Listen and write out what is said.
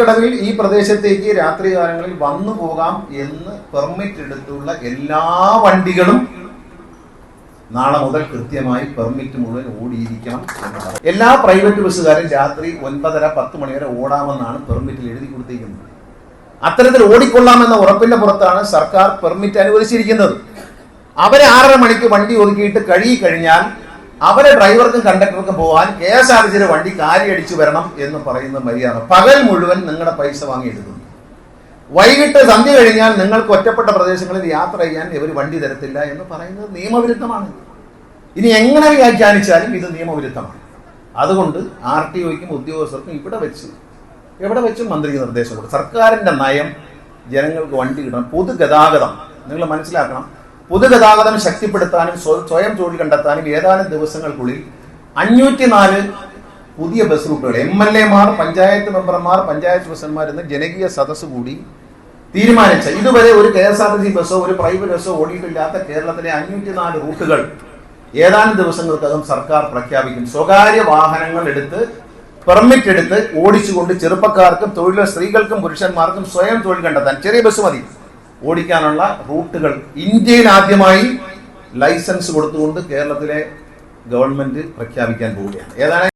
കടവിൽ ഈ പ്രദേശത്തേക്ക് രാത്രികാലങ്ങളിൽ വന്നു പോകാം എന്ന് പെർമിറ്റ് എടുത്തുള്ള എല്ലാ വണ്ടികളും നാളെ മുതൽ കൃത്യമായി പെർമിറ്റ് മുഴുവൻ ഓടിയിരിക്കണം എന്നതാണ് എല്ലാ പ്രൈവറ്റ് ബസ്സുകാരും രാത്രി ഒൻപതര പത്ത് മണിവരെ ഓടാമെന്നാണ് പെർമിറ്റിൽ എഴുതി കൊടുത്തിരിക്കുന്നത്. അത്തരത്തിൽ ഓടിക്കൊള്ളാമെന്ന ഉറപ്പിന്റെ പുറത്താണ് സർക്കാർ പെർമിറ്റ് അനുവദിച്ചിരിക്കുന്നത്. അവരെ ആറര മണിക്ക് വണ്ടി ഒതുക്കിയിട്ട് കഴുകി കഴിഞ്ഞാൽ അവരെ ഡ്രൈവർക്കും കണ്ടക്ടർക്കും പോകാൻ കെ എസ് ആർ ടിയുടെ വണ്ടി കാലിയടിച്ചു വരണം എന്ന് പറയുന്ന മര്യാദ. പകൽ മുഴുവൻ നിങ്ങളുടെ പൈസ വാങ്ങിയെടുക്കുന്നു. വൈകിട്ട് സന്ധ്യ കഴിഞ്ഞാൽ നിങ്ങൾക്ക് ഒറ്റപ്പെട്ട പ്രദേശങ്ങളിൽ യാത്ര ചെയ്യാൻ ഇവർ വണ്ടി തരത്തില്ല എന്ന് പറയുന്നത് നിയമവിരുദ്ധമാണ്. ഇനി എങ്ങനെ വ്യാഖ്യാനിച്ചാലും ഇത് നിയമവിരുദ്ധമാണ്. അതുകൊണ്ട് ആർ ടി ഒയ്ക്കും ഉദ്യോഗസ്ഥർക്കും ഇവിടെ വെച്ച് എവിടെ വെച്ചും മന്ത്രി നിർദ്ദേശം കൊടുക്കും. സർക്കാരിന്റെ നയം ജനങ്ങൾക്ക് വണ്ടി കിട്ടണം പൊതുഗതാഗതം. നിങ്ങൾ മനസ്സിലാക്കണം. പൊതുഗതാഗതം ശക്തിപ്പെടുത്താനും സ്വയം ജോലി കണ്ടെത്താനും ഏതാനും ദിവസങ്ങൾക്കുള്ളിൽ അഞ്ഞൂറ്റി നാല് പുതിയ ബസ് റൂട്ടുകൾ എം എൽ എമാർ പഞ്ചായത്ത് മെമ്പർമാർ പഞ്ചായത്ത് പ്രസിഡന്റ്മാർ എന്ന ജനകീയ സദസ്സ് കൂടി തീരുമാനിച്ച. ഇതുവരെ ഒരു K S R T C ബസ്സോ ഒരു പ്രൈവറ്റ് ബസ്സോ ഓടിയിട്ടില്ലാത്ത കേരളത്തിലെ അഞ്ഞൂറ്റി നാല് റൂട്ടുകൾ ഏതാനും ദിവസങ്ങൾക്കകം സർക്കാർ പ്രഖ്യാപിക്കും. സ്വകാര്യ വാഹനങ്ങൾ എടുത്ത് പെർമിറ്റ് എടുത്ത് ഓടിച്ചുകൊണ്ട് ചെറുപ്പക്കാർക്കും തൊഴിലുള്ള സ്ത്രീകൾക്കും പുരുഷന്മാർക്കും സ്വയം തൊഴിൽ കണ്ടെത്താൻ ചെറിയ ബസ് മതി. ഓടിക്കാനുള്ള റൂട്ടുകൾ ഇന്ത്യയിൽ ആദ്യമായി ലൈസൻസ് കൊടുത്തുകൊണ്ട് കേരളത്തിലെ ഗവൺമെന്റ് പ്രഖ്യാപിക്കാൻ പോവുകയാണ്. ഏതാണ്